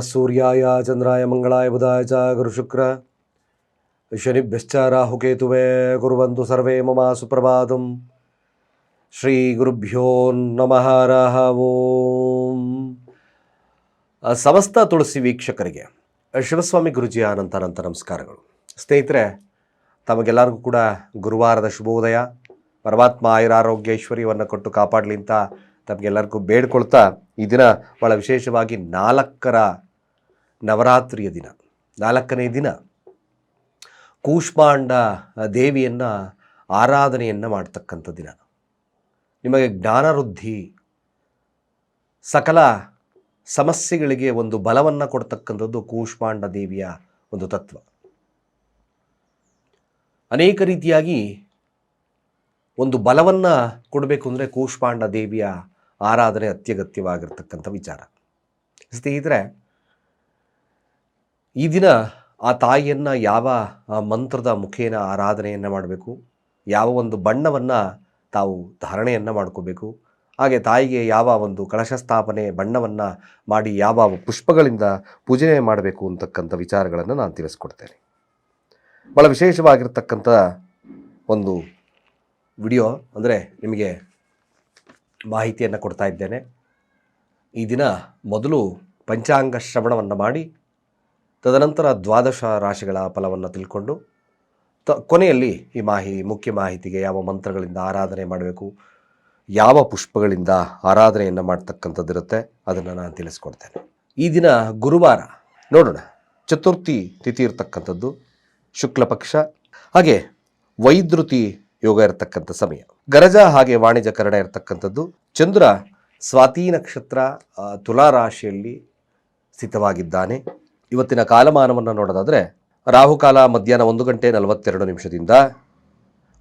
ಸೂರ್ಯಾಯ ಚಂದ್ರಾಯ ಮಂಗಳಾಯ ಬುಧಾಯ ಚ ಗುರುಶುಕ್ರ ಶನಿಭ್ಯಶ್ಚ ರಾಹುಕೇತುವೆ ಕುರುವಂತು ಸರ್ವೇ ಮಮ ಸುಪ್ರಭಾತಂ ಶ್ರೀ ಗುರುಭ್ಯೋ ನಮಃ ರಹ ಓಂ ಸಮಸ್ತ ತುಳಸಿ ವೀಕ್ಷಕರಿಗೆ, ಶಿವಸ್ವಾಮಿ ಗುರುಜಿಯ ಅನಂತ ಅನಂತ ನಮಸ್ಕಾರಗಳು. ಸ್ನೇಹಿತರೆ, ತಮಗೆಲ್ಲರಿಗೂ ಕೂಡ ಗುರುವಾರದ ಶುಭೋದಯ. ಪರಮಾತ್ಮ ಆಯುರಾರೋಗ್ಯ ಐಶ್ವರ್ಯವನ್ನು ಕೊಟ್ಟು ಕಾಪಾಡಲಿ ಅಂತ ತಮಗೆಲ್ಲರಿಗೂ ಬೇಡ್ಕೊಳ್ತಾ ಈ ದಿನ ಭಾಳ ವಿಶೇಷವಾಗಿ ನಾಲ್ಕರ ನವರಾತ್ರಿಯ ದಿನ, ನಾಲ್ಕನೇ ದಿನ. ಕೂಷ್ಮಾಂಡ ದೇವಿಯನ್ನು ಆರಾಧನೆಯನ್ನು ಮಾಡ್ತಕ್ಕಂಥ ದಿನ. ನಿಮಗೆ ಜ್ಞಾನವೃದ್ಧಿ, ಸಕಲ ಸಮಸ್ಯೆಗಳಿಗೆ ಒಂದು ಬಲವನ್ನು ಕೊಡ್ತಕ್ಕಂಥದ್ದು ಕೂಷ್ಮಾಂಡ ದೇವಿಯ ಒಂದು ತತ್ವ. ಅನೇಕ ರೀತಿಯಾಗಿ ಒಂದು ಬಲವನ್ನು ಕೊಡಬೇಕು ಅಂದರೆ ಕೂಷ್ಮಾಂಡ ದೇವಿಯ ಆರಾಧನೆ ಅತ್ಯಗತ್ಯವಾಗಿರ್ತಕ್ಕಂಥ ವಿಚಾರ. ಸ್ನೇಹಿತರೆ ಈ ದಿನ ಆ ತಾಯಿಯನ್ನು ಯಾವ ಮಂತ್ರದ ಮುಖೇನ ಆರಾಧನೆಯನ್ನು ಮಾಡಬೇಕು? ಯಾವ ಒಂದು ಬಣ್ಣವನ್ನು ತಾವು ಧಾರಣೆಯನ್ನು ಮಾಡ್ಕೋಬೇಕು? ಹಾಗೆ ತಾಯಿಗೆ ಯಾವ ಒಂದು ಕಳಶ ಸ್ಥಾಪನೆ ಬಣ್ಣವನ್ನು ಮಾಡಿ ಯಾವ ಪುಷ್ಪಗಳಿಂದ ಪೂಜೆ ಮಾಡಬೇಕು ಅಂತಕ್ಕಂಥ ವಿಚಾರಗಳನ್ನು ನಾನು ತಿಳಿಸ್ಕೊಡ್ತೇನೆ. ಭಾಳ ವಿಶೇಷವಾಗಿರ್ತಕ್ಕಂಥ ಒಂದು ವಿಡಿಯೋ ಅಂದರೆ ನಿಮಗೆ ಮಾಹಿತಿಯನ್ನು ಕೊಡ್ತಾ ಇದ್ದೇನೆ. ಈ ದಿನ ಮೊದಲು ಪಂಚಾಂಗ ಶ್ರವಣವನ್ನು ಮಾಡಿ ತದನಂತರ ದ್ವಾದಶ ರಾಶಿಗಳ ಫಲವನ್ನು ತಿಳ್ಕೊಂಡು ತ, ಕೊನೆಯಲ್ಲಿ ಈ ಮಾಹಿ, ಮುಖ್ಯ ಮಾಹಿತಿಗೆ ಯಾವ ಮಂತ್ರಗಳಿಂದ ಆರಾಧನೆ ಮಾಡಬೇಕು, ಯಾವ ಪುಷ್ಪಗಳಿಂದ ಆರಾಧನೆಯನ್ನು ಮಾಡ್ತಕ್ಕಂಥದ್ದಿರುತ್ತೆ, ಅದನ್ನು ನಾನು ತಿಳಿಸ್ಕೊಡ್ತೇನೆ. ಈ ದಿನ ಗುರುವಾರ ನೋಡೋಣ, ಚತುರ್ಥಿ ತಿಥಿ ಇರತಕ್ಕಂಥದ್ದು, ಶುಕ್ಲ ಪಕ್ಷ, ಹಾಗೆ ವೈದ್ರುತಿ ಯೋಗ ಇರತಕ್ಕಂಥ ಸಮಯ. ಗರಜ ಹಾಗೆ ವಾಣಿಜ್ಯ ಕರಣ ಇರತಕ್ಕಂಥದ್ದು, ಚಂದ್ರ ಸ್ವಾತಿ ನಕ್ಷತ್ರ ತುಲಾ ರಾಶಿಯಲ್ಲಿ ಸ್ಥಿತವಾಗಿದ್ದಾನೆ. ಇವತ್ತಿನ ಕಾಲಮಾನವನ್ನು ನೋಡೋದಾದರೆ ರಾಹುಕಾಲ ಮಧ್ಯಾಹ್ನ ಒಂದು ಗಂಟೆ ನಲವತ್ತೆರಡು ನಿಮಿಷದಿಂದ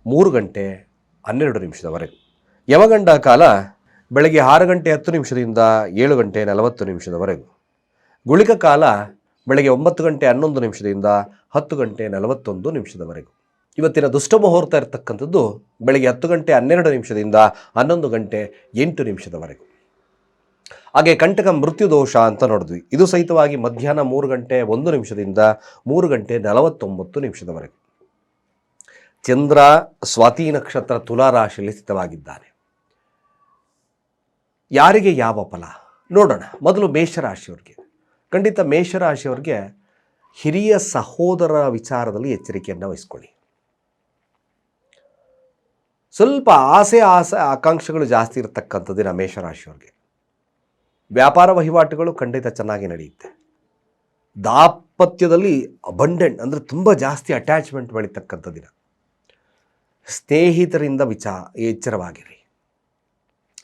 ಮೂರು ಗಂಟೆ ಹನ್ನೆರಡು ನಿಮಿಷದವರೆಗೆ ಯಮಗಂಡ ಕಾಲ ಬೆಳಗ್ಗೆ ಆರು ಗಂಟೆ ಹತ್ತು ನಿಮಿಷದಿಂದ ಏಳು ಗಂಟೆ ನಲವತ್ತು ನಿಮಿಷದವರೆಗೂ ಗುಳಿಕ ಕಾಲ ಬೆಳಗ್ಗೆ ಒಂಬತ್ತು ಗಂಟೆ ಹನ್ನೊಂದು ನಿಮಿಷದಿಂದ ಹತ್ತು ಗಂಟೆ ನಲವತ್ತೊಂದು ನಿಮಿಷದವರೆಗೂ ಇವತ್ತಿನ ದುಷ್ಟ ಮುಹೂರ್ತ ಇರತಕ್ಕಂಥದ್ದು ಬೆಳಗ್ಗೆ ಹತ್ತು ಗಂಟೆ ಹನ್ನೆರಡು ನಿಮಿಷದಿಂದ ಹನ್ನೊಂದು ಗಂಟೆ ಎಂಟು ನಿಮಿಷದವರೆಗೂ ಹಾಗೆ ಕಂಟಕ ಮೃತ್ಯು ದೋಷ ಅಂತ ನೋಡಿದ್ವಿ. ಇದು ಸಹಿತವಾಗಿ ಮಧ್ಯಾಹ್ನ ಮೂರು ಗಂಟೆ ಒಂದು ನಿಮಿಷದಿಂದ ಮೂರು ಗಂಟೆ ನಲವತ್ತೊಂಬತ್ತು ನಿಮಿಷದವರೆಗೆ. ಚಂದ್ರ ಸ್ವಾತಿ ನಕ್ಷತ್ರ ತುಲಾ ರಾಶಿಯಲ್ಲಿ ಸ್ಥಿತವಾಗಿದ್ದಾನೆ. ಯಾರಿಗೆ ಯಾವ ಫಲ? ನೋಡೋಣ. ಮೊದಲು ಮೇಷರಾಶಿಯವ್ರಿಗೆ. ಖಂಡಿತ ಮೇಷರಾಶಿಯವ್ರಿಗೆ ಹಿರಿಯ ಸಹೋದರರ ವಿಚಾರದಲ್ಲಿ ಎಚ್ಚರಿಕೆಯನ್ನು ವಹಿಸ್ಕೊಳ್ಳಿ. ಸ್ವಲ್ಪ ಆಸೆ ಆಸೆ ಆಕಾಂಕ್ಷೆಗಳು ಜಾಸ್ತಿ ಇರತಕ್ಕಂಥದ್ದು ಮೇಷರಾಶಿಯವ್ರಿಗೆ. ವ್ಯಾಪಾರ ವಹಿವಾಟುಗಳು ಖಂಡಿತ ಚೆನ್ನಾಗಿ ನಡೆಯುತ್ತೆ. ದಾಪತ್ಯದಲ್ಲಿ ಅಬಂಡೆಂಟ್ ಅಂದರೆ ತುಂಬ ಜಾಸ್ತಿ ಅಟ್ಯಾಚ್ಮೆಂಟ್ ಬೆಳೀತಕ್ಕಂಥ ದಿನ. ಸ್ನೇಹಿತರಿಂದ ವಿಚಾ, ಎಚ್ಚರವಾಗಿರಿ.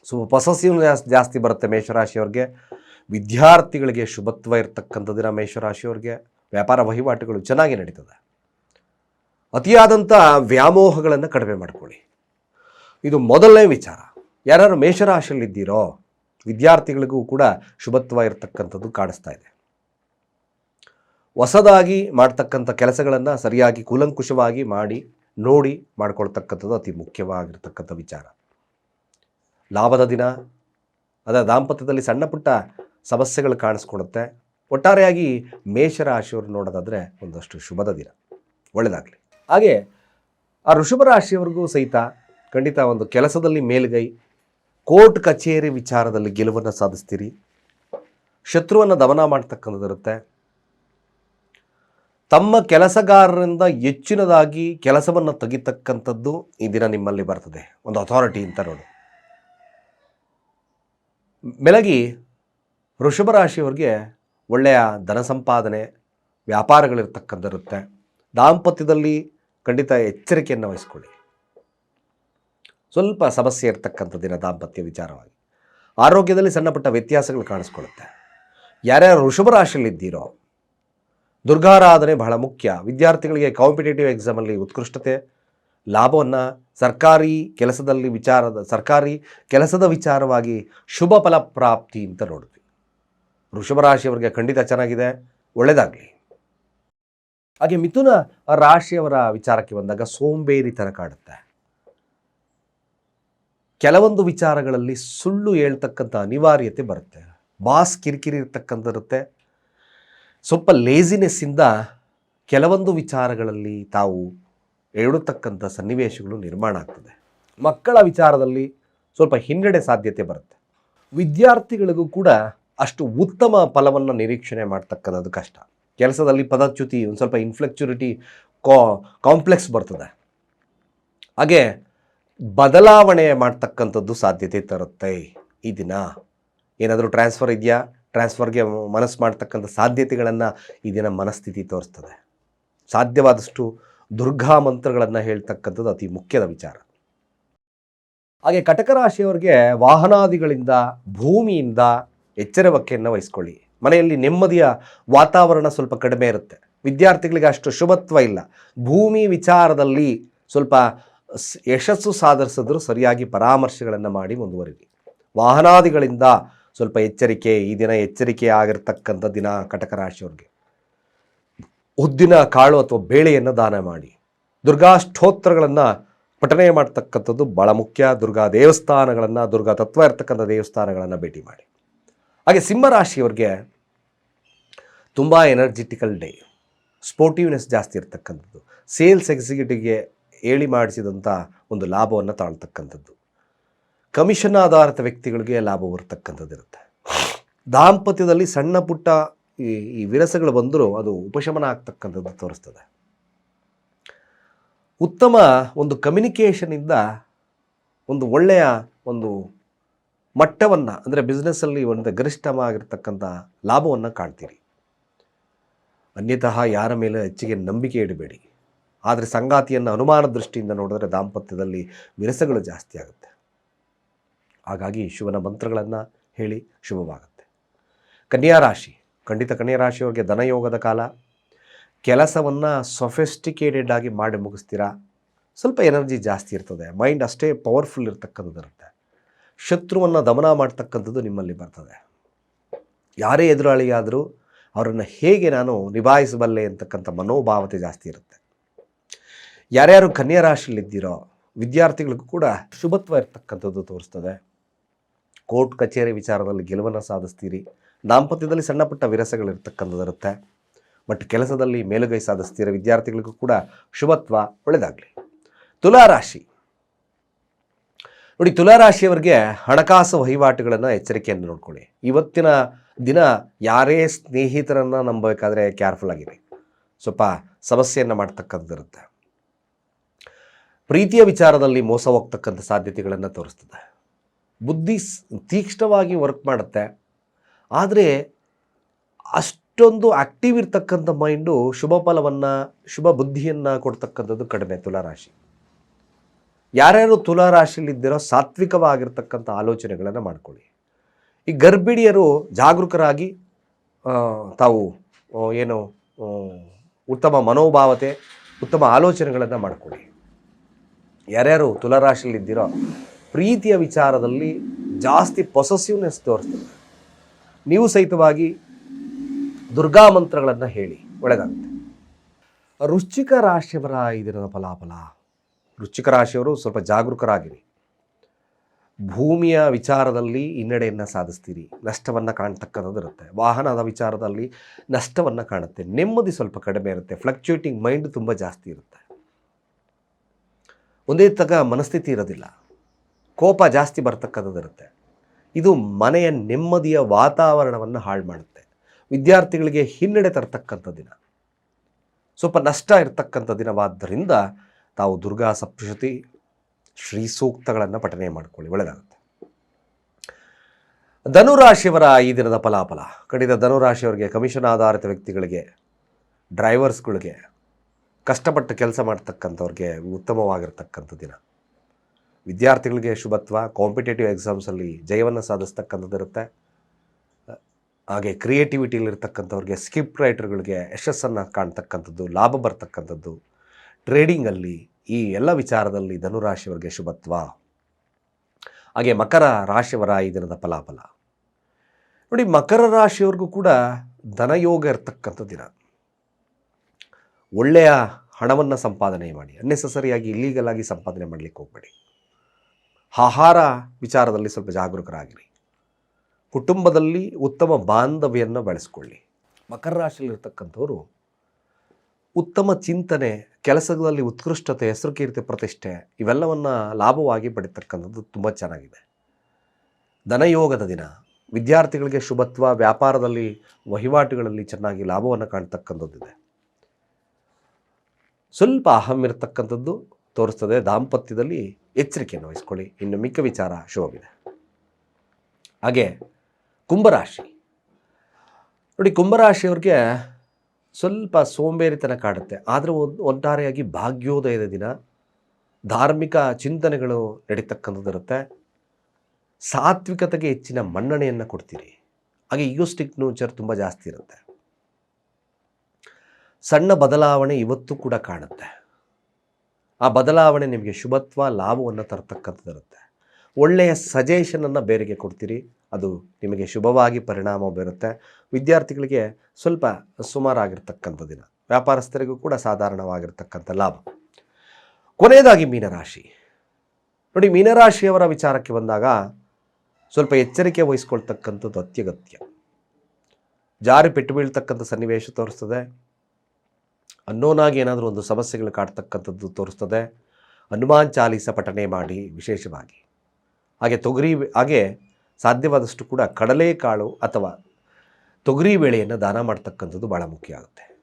ಸೊ ಪೊಸಸಿವ್ ಜಾಸ್ತಿ ಬರುತ್ತೆ ಮೇಷರಾಶಿಯವ್ರಿಗೆ. ವಿದ್ಯಾರ್ಥಿಗಳಿಗೆ ಶುಭತ್ವ ಇರತಕ್ಕಂಥ ದಿನ ಮೇಷರಾಶಿಯವ್ರಿಗೆ. ವ್ಯಾಪಾರ ವಹಿವಾಟುಗಳು ಚೆನ್ನಾಗಿ ನಡೀತದೆ. ಅತಿಯಾದಂಥ ವ್ಯಾಮೋಹಗಳನ್ನು ಕಡಿಮೆ ಮಾಡ್ಕೊಳ್ಳಿ. ಇದು ಮೊದಲನೇ ವಿಚಾರ. ಯಾರು ಮೇಷರಾಶಿಯಲ್ಲಿದ್ದೀರೋ ವಿದ್ಯಾರ್ಥಿಗಳಿಗೂ ಕೂಡ ಶುಭತ್ವ ಇರತಕ್ಕಂಥದ್ದು ಕಾಣಿಸ್ತಾ ಇದೆ. ಹೊಸದಾಗಿ ಮಾಡ್ತಕ್ಕಂಥ ಕೆಲಸಗಳನ್ನು ಸರಿಯಾಗಿ ಕೂಲಂಕುಷವಾಗಿ ಮಾಡಿ, ನೋಡಿ ಮಾಡ್ಕೊಳ್ತಕ್ಕಂಥದ್ದು ಅತಿ ಮುಖ್ಯವಾಗಿರ್ತಕ್ಕಂಥ ವಿಚಾರ. ಲಾಭದ ದಿನ ಅದರ ದಾಂಪತ್ಯದಲ್ಲಿ ಸಣ್ಣ ಪುಟ್ಟ ಸಮಸ್ಯೆಗಳು ಕಾಣಿಸ್ಕೊಡುತ್ತೆ ಒಟ್ಟಾರೆಯಾಗಿ ಮೇಷರಾಶಿಯವರು ನೋಡೋದಾದರೆ ಒಂದಷ್ಟು ಶುಭದ ದಿನ. ಒಳ್ಳೆಯದಾಗಲಿ ಹಾಗೆ ಆ ವೃಷಭ ರಾಶಿಯವರಿಗೂ ಸಹಿತ ಖಂಡಿತ ಒಂದು ಕೆಲಸದಲ್ಲಿ ಮೇಲುಗೈ ಕೋರ್ಟ್ ಕಚೇರಿ ವಿಚಾರದಲ್ಲಿ ಗೆಲುವನ್ನು ಸಾಧಿಸ್ತೀರಿ. ಶತ್ರುವನ್ನು ದಮನ ಮಾಡ್ತಕ್ಕಂಥದ್ದಿರುತ್ತೆ ತಮ್ಮ ಕೆಲಸಗಾರರಿಂದ ಹೆಚ್ಚಿನದಾಗಿ ಕೆಲಸವನ್ನು ತೆಗಿತಕ್ಕಂಥದ್ದು ಈ ದಿನ ನಿಮ್ಮಲ್ಲಿ ಬರ್ತದೆ. ಒಂದು ಅಥಾರಿಟಿ ಅಂತ ನೋಡು. ಬೆಳಗಿ ವೃಷಭ ರಾಶಿಯವರಿಗೆ ಒಳ್ಳೆಯ ಧನ ಸಂಪಾದನೆ, ವ್ಯಾಪಾರಗಳಿರ್ತಕ್ಕಂಥದ್ದಿರುತ್ತೆ. ದಾಂಪತ್ಯದಲ್ಲಿ ಖಂಡಿತ ಎಚ್ಚರಿಕೆಯನ್ನು ವಹಿಸ್ಕೊಳ್ಳಿ. ಸ್ವಲ್ಪ ಸಮಸ್ಯೆ ಇರ್ತಕ್ಕಂಥ ದಿನ ದಾಂಪತ್ಯ ವಿಚಾರವಾಗಿ. ಆರೋಗ್ಯದಲ್ಲಿ ಸಣ್ಣಪುಟ್ಟ ವ್ಯತ್ಯಾಸಗಳು ಕಾಣಿಸ್ಕೊಳ್ಳುತ್ತೆ. ಯಾರ್ಯಾರು ವೃಷಭ ರಾಶಿಯಲ್ಲಿದ್ದೀರೋ, ದುರ್ಗಾರಾಧನೆ ಬಹಳ ಮುಖ್ಯ. ವಿದ್ಯಾರ್ಥಿಗಳಿಗೆ ಕಾಂಪಿಟೇಟಿವ್ ಎಕ್ಸಾಮಲ್ಲಿ ಉತ್ಕೃಷ್ಟತೆ, ಲಾಭವನ್ನು ಸರ್ಕಾರಿ ಕೆಲಸದಲ್ಲಿ ವಿಚಾರದ, ಸರ್ಕಾರಿ ಕೆಲಸದ ವಿಚಾರವಾಗಿ ಶುಭ ಫಲಪ್ರಾಪ್ತಿ ಅಂತ ನೋಡಿದ್ವಿ ವೃಷಭ ರಾಶಿಯವರಿಗೆ ಖಂಡಿತ ಚೆನ್ನಾಗಿದೆ ಒಳ್ಳೆಯದಾಗಲಿ ಹಾಗೆ ಮಿಥುನ ರಾಶಿಯವರ ವಿಚಾರಕ್ಕೆ ಬಂದಾಗ ಸೋಂಬೇರಿತನ ಕಾಡುತ್ತೆ. ಕೆಲವೊಂದು ವಿಚಾರಗಳಲ್ಲಿ ಸುಳ್ಳು ಹೇಳ್ತಕ್ಕಂಥ ಅನಿವಾರ್ಯತೆ ಬರುತ್ತೆ. ಬಾಸ್ ಕಿರಿಕಿರಿ ಇರ್ತಕ್ಕಂಥರುತ್ತೆ ಸ್ವಲ್ಪ ಲೇಸಿನೆಸ್ಸಿಂದ ಕೆಲವೊಂದು ವಿಚಾರಗಳಲ್ಲಿ ತಾವು ಹೇಳತಕ್ಕಂಥ ಸನ್ನಿವೇಶಗಳು ನಿರ್ಮಾಣ ಆಗ್ತದೆ. ಮಕ್ಕಳ ವಿಚಾರದಲ್ಲಿ ಸ್ವಲ್ಪ ಹಿನ್ನಡೆ ಸಾಧ್ಯತೆ ಬರುತ್ತೆ. ವಿದ್ಯಾರ್ಥಿಗಳಿಗೂ ಕೂಡ ಅಷ್ಟು ಉತ್ತಮ ಫಲವನ್ನು ನಿರೀಕ್ಷಣೆ ಮಾಡ್ತಕ್ಕಂಥದ್ದು ಕಷ್ಟ. ಕೆಲಸದಲ್ಲಿ ಪದಚ್ಯುತಿ, ಒಂದು ಸ್ವಲ್ಪ ಇನ್ಫ್ಲೆಕ್ಚುರಿಟಿ ಕಾಂಪ್ಲೆಕ್ಸ್ ಬರ್ತದೆ. ಹಾಗೆ ಬದಲಾವಣೆ ಮಾಡ್ತಕ್ಕಂಥದ್ದು ಸಾಧ್ಯತೆ ತರುತ್ತೆ. ಈ ದಿನ ಏನಾದರೂ ಟ್ರಾನ್ಸ್ಫರ್ ಇದೆಯಾ? ಟ್ರಾನ್ಸ್ಫರ್ಗೆ ಮನಸ್ಸು ಮಾಡ್ತಕ್ಕಂಥ ಸಾಧ್ಯತೆಗಳನ್ನು ಈ ದಿನ ಮನಸ್ಥಿತಿ ತೋರಿಸ್ತದೆ. ಸಾಧ್ಯವಾದಷ್ಟು ದುರ್ಗಾ ಮಂತ್ರಗಳನ್ನು ಹೇಳ್ತಕ್ಕಂಥದ್ದು ಅತಿ ಮುಖ್ಯದ ವಿಚಾರ. ಹಾಗೆ ಕಟಕ ರಾಶಿಯವರಿಗೆ ವಾಹನಾದಿಗಳಿಂದ, ಭೂಮಿಯಿಂದ ಎಚ್ಚರವಕ್ಕೆಯನ್ನು ವಹಿಸ್ಕೊಳ್ಳಿ. ಮನೆಯಲ್ಲಿ ನೆಮ್ಮದಿಯ ವಾತಾವರಣ ಸ್ವಲ್ಪ ಕಡಿಮೆ ಇರುತ್ತೆ. ವಿದ್ಯಾರ್ಥಿಗಳಿಗೆ ಅಷ್ಟು ಶುಭತ್ವ ಇಲ್ಲ. ಭೂಮಿ ವಿಚಾರದಲ್ಲಿ ಸ್ವಲ್ಪ ಯಶಸ್ಸು ಸಾಧಿಸಿದ್ರು ಸರಿಯಾಗಿ ಪರಾಮರ್ಶೆಗಳನ್ನು ಮಾಡಿ ಮುಂದುವರಿಲಿ. ವಾಹನಾದಿಗಳಿಂದ ಸ್ವಲ್ಪ ಎಚ್ಚರಿಕೆ, ಈ ದಿನ ಎಚ್ಚರಿಕೆ ಆಗಿರ್ತಕ್ಕಂಥ ದಿನ ಕಟಕ ರಾಶಿಯವ್ರಿಗೆ. ಉದ್ದಿನ ಕಾಳು ಅಥವಾ ಬೇಳೆಯನ್ನು ದಾನ ಮಾಡಿ. ದುರ್ಗಾ ಸ್ತೋತ್ರಗಳನ್ನು ಪಠನೆ ಮಾಡ್ತಕ್ಕಂಥದ್ದು ಭಾಳ ಮುಖ್ಯ. ದುರ್ಗಾ ದೇವಸ್ಥಾನಗಳನ್ನು, ದುರ್ಗಾ ತತ್ವ ಇರತಕ್ಕಂಥ ದೇವಸ್ಥಾನಗಳನ್ನು ಭೇಟಿ ಮಾಡಿ. ಹಾಗೆ ಸಿಂಹರಾಶಿಯವ್ರಿಗೆ ತುಂಬ ಎನರ್ಜಿಟಿಕಲ್ ಡೇ. ಸ್ಪೋರ್ಟಿವ್ನೆಸ್ ಜಾಸ್ತಿ ಇರ್ತಕ್ಕಂಥದ್ದು. ಸೇಲ್ಸ್ ಎಕ್ಸಿಕ್ಯೂಟಿವ್ಗೆ ಹೇಳಿ ಮಾಡಿಸಿದಂಥ ಒಂದು ಲಾಭವನ್ನು ತಾಳ್ತಕ್ಕಂಥದ್ದು. ಕಮಿಷನ್ ಆಧಾರಿತ ವ್ಯಕ್ತಿಗಳಿಗೆ ಲಾಭ ಬರ್ತಕ್ಕಂಥದ್ದು ಇರುತ್ತೆ ದಾಂಪತ್ಯದಲ್ಲಿ ಸಣ್ಣ ಪುಟ್ಟ ಈ ಈ ವಿರಸಗಳು ಬಂದರೂ ಅದು ಉಪಶಮನ ಆಗ್ತಕ್ಕಂಥದ್ದು ತೋರಿಸ್ತದೆ. ಉತ್ತಮ ಒಂದು ಕಮ್ಯುನಿಕೇಷನಿಂದ ಒಂದು ಒಳ್ಳೆಯ ಒಂದು ಮಟ್ಟವನ್ನು, ಅಂದರೆ ಬಿಸ್ನೆಸ್ಸಲ್ಲಿ ಒಂದು ಗರಿಷ್ಠವಾಗಿರ್ತಕ್ಕಂಥ ಲಾಭವನ್ನು ಕಾಣ್ತೀರಿ. ಅನ್ಯತಃ ಯಾರ ಮೇಲೆ ಹೆಚ್ಚಿಗೆ ನಂಬಿಕೆ ಇಡಬೇಡಿ. ಆದರೆ ಸಂಗಾತಿಯನ್ನು ಅನುಮಾನ ದೃಷ್ಟಿಯಿಂದ ನೋಡಿದ್ರೆ ದಾಂಪತ್ಯದಲ್ಲಿ ವಿರಸಗಳು ಜಾಸ್ತಿ ಆಗುತ್ತೆ. ಹಾಗಾಗಿ ಶಿವನ ಮಂತ್ರಗಳನ್ನು ಹೇಳಿ ಶುಭವಾಗುತ್ತೆ. ಕನ್ಯಾ ರಾಶಿ, ಖಂಡಿತ ಕನ್ಯಾ ರಾಶಿಯವರಿಗೆ ಧನಯೋಗದ ಕಾಲ. ಕೆಲಸವನ್ನು ಸೊಫೆಸ್ಟಿಕೇಟೆಡ್ ಆಗಿ ಮಾಡಿ ಮುಗಿಸ್ತೀರಾ? ಸ್ವಲ್ಪ ಎನರ್ಜಿ ಜಾಸ್ತಿ ಇರ್ತದೆ. ಮೈಂಡ್ ಅಷ್ಟೇ ಪವರ್ಫುಲ್ ಇರ್ತಕ್ಕಂಥದ್ದು ಇರುತ್ತೆ. ಶತ್ರುವನ್ನು ದಮನ ಮಾಡ್ತಕ್ಕಂಥದ್ದು ನಿಮ್ಮಲ್ಲಿ ಬರ್ತದೆ. ಯಾರೇ ಎದುರಾಳಿಯಾದರೂ ಅವರನ್ನು ಹೇಗೆ ನಾನು ನಿಭಾಯಿಸಬಲ್ಲೆ ಅಂತಕ್ಕಂಥ ಮನೋಭಾವತೆ ಜಾಸ್ತಿ ಇರುತ್ತೆ. ಯಾರ್ಯಾರು ಕನ್ಯಾ ರಾಶಿಯಲ್ಲಿದ್ದೀರೋ ವಿದ್ಯಾರ್ಥಿಗಳಿಗೂ ಕೂಡ ಶುಭತ್ವ ಇರ್ತಕ್ಕಂಥದ್ದು ತೋರಿಸ್ತದೆ. ಕೋರ್ಟ್ ಕಚೇರಿ ವಿಚಾರದಲ್ಲಿ ಗೆಲುವನ್ನು ಸಾಧಿಸ್ತೀರಿ. ದಾಂಪತ್ಯದಲ್ಲಿ ಸಣ್ಣ ಪುಟ್ಟ ವಿರಸಗಳಿರ್ತಕ್ಕಂಥದ್ದಿರುತ್ತೆ ಬಟ್ ಕೆಲಸದಲ್ಲಿ ಮೇಲುಗೈ ಸಾಧಿಸ್ತೀರ ವಿದ್ಯಾರ್ಥಿಗಳಿಗೂ ಕೂಡ ಶುಭತ್ವ ಒಳ್ಳೆಯದಾಗಲಿ ತುಲಾರಾಶಿ. ನೋಡಿ, ತುಲಾರಾಶಿಯವರಿಗೆ ಹಣಕಾಸು ವಹಿವಾಟುಗಳನ್ನು ಎಚ್ಚರಿಕೆಯನ್ನು ನೋಡ್ಕೊಳ್ಳಿ. ಇವತ್ತಿನ ದಿನ ಯಾರೇ ಸ್ನೇಹಿತರನ್ನು ನಂಬಬೇಕಾದ್ರೆ ಕೇರ್ಫುಲ್ ಆಗಿರಿ. ಸ್ವಲ್ಪ ಸಮಸ್ಯೆಯನ್ನು ಮಾಡ್ತಕ್ಕಂಥದ್ದಿರುತ್ತೆ. ಪ್ರೀತಿಯ ವಿಚಾರದಲ್ಲಿ ಮೋಸ ಹೋಗ್ತಕ್ಕಂಥ ಸಾಧ್ಯತೆಗಳನ್ನು ತೋರಿಸ್ತದೆ. ಬುದ್ಧಿ ತೀಕ್ಷ್ಣವಾಗಿ ವರ್ಕ್ ಮಾಡುತ್ತೆ. ಆದರೆ ಅಷ್ಟೊಂದು ಆಕ್ಟಿವ್ ಇರ್ತಕ್ಕಂಥ ಮೈಂಡು ಶುಭ ಫಲವನ್ನು, ಶುಭ ಬುದ್ಧಿಯನ್ನು ಕೊಡ್ತಕ್ಕಂಥದ್ದು ಕಡಿಮೆ ತುಲಾರಾಶಿ ಯಾರ್ಯಾರು ತುಲಾರಾಶಿಯಲ್ಲಿದ್ದೀರೋ ಸಾತ್ವಿಕವಾಗಿರ್ತಕ್ಕಂಥ ಆಲೋಚನೆಗಳನ್ನು ಮಾಡ್ಕೊಳ್ಳಿ. ಈ ಗರ್ಭಿಣಿಯರು ಜಾಗರೂಕರಾಗಿ ತಾವು ಏನು ಉತ್ತಮ ಮನೋಭಾವತೆ, ಉತ್ತಮ ಆಲೋಚನೆಗಳನ್ನು ಮಾಡ್ಕೊಳ್ಳಿ. ಯಾರ್ಯಾರು ತುಲಾರಾಶಿಯಲ್ಲಿದ್ದೀರೋ ಪ್ರೀತಿಯ ವಿಚಾರದಲ್ಲಿ ಜಾಸ್ತಿ ಪೊಸೆಸಿವ್ನೆಸ್ ತೋರಿಸ್ತದೆ ನೀವು ಸಹಿತವಾಗಿ ದುರ್ಗಾ ಮಂತ್ರಗಳನ್ನು ಹೇಳಿ ಒಳ್ಳೆಯದಾಗುತ್ತೆ ರುಚಿಕ ರಾಶಿಯವರ ಇದಿರೋ ಫಲಾಫಲ. ರುಚಿಕ ರಾಶಿಯವರು ಸ್ವಲ್ಪ ಜಾಗರೂಕರಾಗಿರಿ. ಭೂಮಿಯ ವಿಚಾರದಲ್ಲಿ ಹಿನ್ನಡೆಯನ್ನು ಸಾಧಿಸ್ತೀರಿ. ನಷ್ಟವನ್ನು ಕಾಣ್ತಕ್ಕಂಥದ್ದು ಇರುತ್ತೆ. ವಾಹನದ ವಿಚಾರದಲ್ಲಿ ನಷ್ಟವನ್ನು ಕಾಣುತ್ತೆ. ನೆಮ್ಮದಿ ಸ್ವಲ್ಪ ಕಡಿಮೆ ಇರುತ್ತೆ. ಫ್ಲಕ್ಚುಯೇಟಿಂಗ್ ಮೈಂಡ್ ತುಂಬ ಜಾಸ್ತಿ ಇರುತ್ತೆ. ಒಂದೇ ತಗ ಮನಸ್ಥಿತಿ ಇರೋದಿಲ್ಲ. ಕೋಪ ಜಾಸ್ತಿ ಬರ್ತಕ್ಕಂಥದ್ದು ಇರುತ್ತೆ. ಇದು ಮನೆಯ ನೆಮ್ಮದಿಯ ವಾತಾವರಣವನ್ನು ಹಾಳು ಮಾಡುತ್ತೆ. ವಿದ್ಯಾರ್ಥಿಗಳಿಗೆ ಹಿನ್ನಡೆ ತರತಕ್ಕಂಥ ದಿನ. ಸ್ವಲ್ಪ ನಷ್ಟ ಇರತಕ್ಕಂಥ ದಿನವಾದ್ದರಿಂದ ತಾವು ದುರ್ಗಾ ಸಪ್ತಶತಿ ಶ್ರೀ ಸೂಕ್ತಗಳನ್ನು ಪಠನೆ ಮಾಡಿಕೊಳ್ಳಿ. ಒಳ್ಳೆಯದಾಗುತ್ತೆ ಧನುರಾಶಿಯವರ ಈ ದಿನದ ಫಲಾಫಲ. ಕಡಿದ ಧನುರಾಶಿಯವರಿಗೆ ಕಮಿಷನ್ ಆಧಾರಿತ ವ್ಯಕ್ತಿಗಳಿಗೆ, ಡ್ರೈವರ್ಸ್ಗಳಿಗೆ ಕಷ್ಟಪಟ್ಟು ಕೆಲಸ ಮಾಡ್ತಕ್ಕಂಥವ್ರಿಗೆ ಉತ್ತಮವಾಗಿರ್ತಕ್ಕಂಥ ದಿನ. ವಿದ್ಯಾರ್ಥಿಗಳಿಗೆ ಶುಭತ್ವ ಕಾಂಪಿಟೇಟಿವ್ ಎಕ್ಸಾಮ್ಸಲ್ಲಿ ಜಯವನ್ನು ಸಾಧಿಸ್ತಕ್ಕಂಥದ್ದಿರುತ್ತೆ ಹಾಗೆ ಕ್ರಿಯೇಟಿವಿಟಿಲಿರ್ತಕ್ಕಂಥವ್ರಿಗೆ ಸ್ಕಿಪ್ ರೈಟರ್ಗಳಿಗೆ ಯಶಸ್ಸನ್ನು ಕಾಣ್ತಕ್ಕಂಥದ್ದು, ಲಾಭ ಬರ್ತಕ್ಕಂಥದ್ದು. ಟ್ರೇಡಿಂಗಲ್ಲಿ ಈ ಎಲ್ಲ ವಿಚಾರದಲ್ಲಿ ಧನುರಾಶಿಯವರಿಗೆ ಶುಭತ್ವ. ಹಾಗೆ ಮಕರ ರಾಶಿಯವರ ಈ ದಿನದ ಫಲಾಫಲ. ನೋಡಿ ಮಕರ ರಾಶಿಯವ್ರಿಗೂ ಕೂಡ ಧನಯೋಗ ಇರ್ತಕ್ಕಂಥ ದಿನ. ಒಳ್ಳೆಯ ಹಣವನ್ನು ಸಂಪಾದನೆ ಮಾಡಿ ಅನ್ನೆಸಸರಿಯಾಗಿ ಇಲ್ಲೀಗಲಾಗಿ ಸಂಪಾದನೆ ಮಾಡಲಿಕ್ಕೆ ಹೋಗಬೇಡಿ. ಆಹಾರ ವಿಚಾರದಲ್ಲಿ ಸ್ವಲ್ಪ ಜಾಗರೂಕರಾಗಿರಿ. ಕುಟುಂಬದಲ್ಲಿ ಉತ್ತಮ ಬಾಂಧವ್ಯವನ್ನು ಬೆಳೆಸ್ಕೊಳ್ಳಿ. ಮಕರ ರಾಶಿಯಲ್ಲಿರ್ತಕ್ಕಂಥವ್ರು ಉತ್ತಮ ಚಿಂತನೆ ಕೆಲಸದಲ್ಲಿ ಉತ್ಕೃಷ್ಟತೆ ಹೆಸರು ಕೀರ್ತಿ ಪ್ರತಿಷ್ಠೆ ಇವೆಲ್ಲವನ್ನು ಲಾಭವಾಗಿ ಪಡಿತಕ್ಕಂಥದ್ದು ತುಂಬ ಚೆನ್ನಾಗಿದೆ. ಧನಯೋಗದ ದಿನ, ವಿದ್ಯಾರ್ಥಿಗಳಿಗೆ ಶುಭತ್ವ, ವ್ಯಾಪಾರದಲ್ಲಿ ವಹಿವಾಟುಗಳಲ್ಲಿ ಚೆನ್ನಾಗಿ ಲಾಭವನ್ನು ಕಾಣ್ತಕ್ಕಂಥದ್ದಿದೆ. ಸ್ವಲ್ಪ ಅಹಂ ಇರತಕ್ಕಂಥದ್ದು ತೋರಿಸ್ತದೆ. ದಾಂಪತ್ಯದಲ್ಲಿ ಎಚ್ಚರಿಕೆಯನ್ನು ವಹಿಸ್ಕೊಳ್ಳಿ. ಇನ್ನು ಮಿಕ್ಕ ವಿಚಾರ ಶುಭವಿದೆ. ಹಾಗೆ ಕುಂಭರಾಶಿ. ನೋಡಿ, ಕುಂಭರಾಶಿಯವ್ರಿಗೆ ಸ್ವಲ್ಪ ಸೋಂಬೇರಿತನ ಕಾಡುತ್ತೆ. ಆದರೆ ಒಂದು ಒಟ್ಟಾರೆಯಾಗಿ ಭಾಗ್ಯೋದಯದ ದಿನ, ಧಾರ್ಮಿಕ ಚಿಂತನೆಗಳು ನಡೀತಕ್ಕಂಥದ್ದಿರುತ್ತೆ ಸಾತ್ವಿಕತೆಗೆ ಹೆಚ್ಚಿನ ಮನ್ನಣೆಯನ್ನು ಕೊಡ್ತೀರಿ. ಹಾಗೆ ಈಗೋಸ್ಟಿಕ್ ನೂಚರ್ ತುಂಬ ಜಾಸ್ತಿ ಇರುತ್ತೆ. ಸಣ್ಣ ಬದಲಾವಣೆ ಇವತ್ತು ಕೂಡ ಕಾಣುತ್ತೆ. ಆ ಬದಲಾವಣೆ ನಿಮಗೆ ಶುಭತ್ವ, ಲಾಭವನ್ನು ತರತಕ್ಕಂಥದ್ದಿರುತ್ತೆ ಒಳ್ಳೆಯ ಸಜೆಷನನ್ನು ಬೇರೆಗೆ ಕೊಡ್ತೀರಿ, ಅದು ನಿಮಗೆ ಶುಭವಾಗಿ ಪರಿಣಾಮ ಬೀರುತ್ತೆ. ವಿದ್ಯಾರ್ಥಿಗಳಿಗೆ ಸ್ವಲ್ಪ ಸುಮಾರಾಗಿರ್ತಕ್ಕಂಥ ದಿನ. ವ್ಯಾಪಾರಸ್ಥರಿಗೂ ಕೂಡ ಸಾಧಾರಣವಾಗಿರ್ತಕ್ಕಂಥ ಲಾಭ. ಕೊನೆಯದಾಗಿ ಮೀನರಾಶಿ. ನೋಡಿ, ಮೀನರಾಶಿಯವರ ವಿಚಾರಕ್ಕೆ ಬಂದಾಗ ಸ್ವಲ್ಪ ಎಚ್ಚರಿಕೆ ವಹಿಸ್ಕೊಳ್ತಕ್ಕಂಥದ್ದು ಅತ್ಯಗತ್ಯ. ಜಾರಿ ಪೆಟ್ಟು ಬೀಳ್ತಕ್ಕಂಥ ಸನ್ನಿವೇಶ ತೋರಿಸ್ತದೆ. ಅನ್ನೋನಾಗಿ ಏನಾದರೂ ಒಂದು ಸಮಸ್ಯೆಗಳು ಕಾಡ್ತಕ್ಕಂಥದ್ದು ತೋರಿಸ್ತದೆ. ಹನುಮಾನ್ ಚಾಲೀಸ ಪಠನೆ ಮಾಡಿ ವಿಶೇಷವಾಗಿ. ಹಾಗೆ ತೊಗರಿ ಹಾಗೆ ಸಾಧ್ಯವಾದಷ್ಟು ಕೂಡ ಕಡಲೆಕಾಳು ಅಥವಾ ತೊಗರಿ ಬೇಳೆಯನ್ನು ದಾನ ಮಾಡ್ತಕ್ಕಂಥದ್ದು ಭಾಳ ಮುಖ್ಯ ಆಗುತ್ತೆ.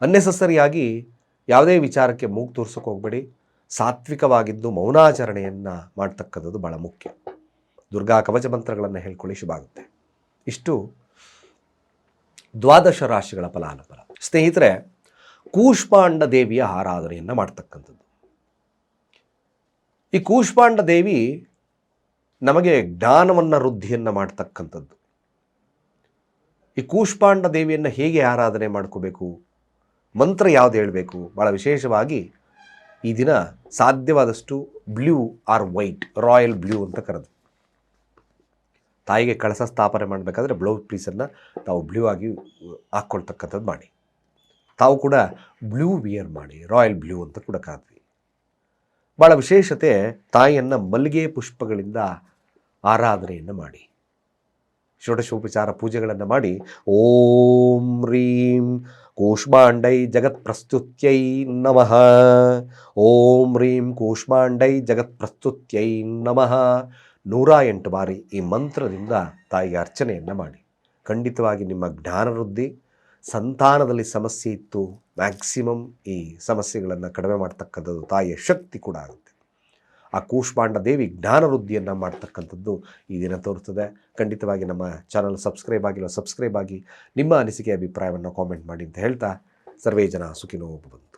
ಅನ್ನೆಸಸರಿಯಾಗಿ ಯಾವುದೇ ವಿಚಾರಕ್ಕೆ ಮೂಗು ತೋರ್ಸೋಕೆ ಹೋಗಬೇಡಿ. ಸಾತ್ವಿಕವಾಗಿದ್ದು ಮೌನಾಚರಣೆಯನ್ನು ಮಾಡ್ತಕ್ಕಂಥದ್ದು ಭಾಳ ಮುಖ್ಯ. ದುರ್ಗಾ ಕವಚ ಮಂತ್ರಗಳನ್ನು ಹೇಳ್ಕೊಳ್ಳಿ ಶುಭ ಆಗುತ್ತೆ ಇಷ್ಟು ದ್ವಾದಶ ರಾಶಿಗಳ ಫಲಾನುಫಲ ಸ್ನೇಹಿತರೆ, ಕೂಷ್ಪಾಂಡ ದೇವಿಯ ಆರಾಧನೆಯನ್ನು ಮಾಡ್ತಕ್ಕಂಥದ್ದು. ಈ ಕೂಷ್ಪಾಂಡ ದೇವಿ ನಮಗೆ ಜ್ಞಾನವನ್ನು, ವೃದ್ಧಿಯನ್ನು ಮಾಡ್ತಕ್ಕಂಥದ್ದು. ಈ ಕೂಷ್ಪಾಂಡ ದೇವಿಯನ್ನು ಹೇಗೆ ಆರಾಧನೆ ಮಾಡ್ಕೋಬೇಕು? ಮಂತ್ರ ಯಾವುದು ಹೇಳಬೇಕು? ಭಾಳ ವಿಶೇಷವಾಗಿ ಈ ದಿನ ಸಾಧ್ಯವಾದಷ್ಟು blue or white, royal blue ಅಂತ ಕರೆದು ತಾಯಿಗೆ ಕಳಸ ಸ್ಥಾಪನೆ ಮಾಡಬೇಕಾದ್ರೆ ಬ್ಲೌಸ್ ಪೀಸನ್ನು ತಾವು ಬ್ಲೂ ಆಗಿ ಹಾಕ್ಕೊಳ್ತಕ್ಕಂಥದ್ದು ಮಾಡಿ. ತಾವು ಕೂಡ ಬ್ಲೂ ವಿಯರ್ ಮಾಡಿ, ರಾಯಲ್ ಬ್ಲೂ ಅಂತ ಕೂಡ ಕರೆದ್ವಿ ಭಾಳ ವಿಶೇಷತೆ ತಾಯಿಯನ್ನು ಮಲ್ಲಿಗೆ ಪುಷ್ಪಗಳಿಂದ ಆರಾಧನೆಯನ್ನು ಮಾಡಿ. ಷೋಡಶೋಪಚಾರ ಪೂಜೆಗಳನ್ನು ಮಾಡಿ, ಓಂ ರೀಂ ಕೂಷ್ಮಾಂಡೈ ಜಗತ್ ಪ್ರಸ್ತುತ್ಯೈ ನಮಃ. ಓಂ ರೀಂ ಕೂಷ್ಮಾಂಡೈ ಜಗತ್ ಪ್ರಸ್ತುತ್ಯೈ ನಮಃ. ನೂರ ಎಂಟು ಬಾರಿ ಈ ಮಂತ್ರದಿಂದ ತಾಯಿಗೆ ಅರ್ಚನೆಯನ್ನು ಮಾಡಿ. ಖಂಡಿತವಾಗಿ ನಿಮ್ಮ ಜ್ಞಾನವೃದ್ಧಿ ಸಂತಾನದಲ್ಲಿ ಸಮಸ್ಯೆ ಇತ್ತು ಮ್ಯಾಕ್ಸಿಮಮ್ ಈ ಸಮಸ್ಯೆಗಳನ್ನು ಕಡಿಮೆ ಮಾಡ್ತಕ್ಕಂಥದ್ದು ತಾಯಿಯ ಶಕ್ತಿ ಕೂಡ ಆಗುತ್ತೆ. ಆ ಕೂಷ್ಮಾಂಡ ದೇವಿ ಜ್ಞಾನವೃದ್ಧಿಯನ್ನು ಮಾಡ್ತಕ್ಕಂಥದ್ದು ಈ ದಿನ ತೋರುತ್ತದೆ. ಖಂಡಿತವಾಗಿ ನಮ್ಮ ಚಾನಲ್ ಸಬ್ಸ್ಕ್ರೈಬ್ ಆಗಿಲ್ಲ ಸಬ್ಸ್ಕ್ರೈಬ್ ಆಗಿ ನಿಮ್ಮ ಅನಿಸಿಕೆ ಅಭಿಪ್ರಾಯವನ್ನು ಕಾಮೆಂಟ್ ಮಾಡಿ ಅಂತ ಹೇಳ್ತಾ, ಸರ್ವೇ ಜನ ಸುಖಿನೋ ಬಂತು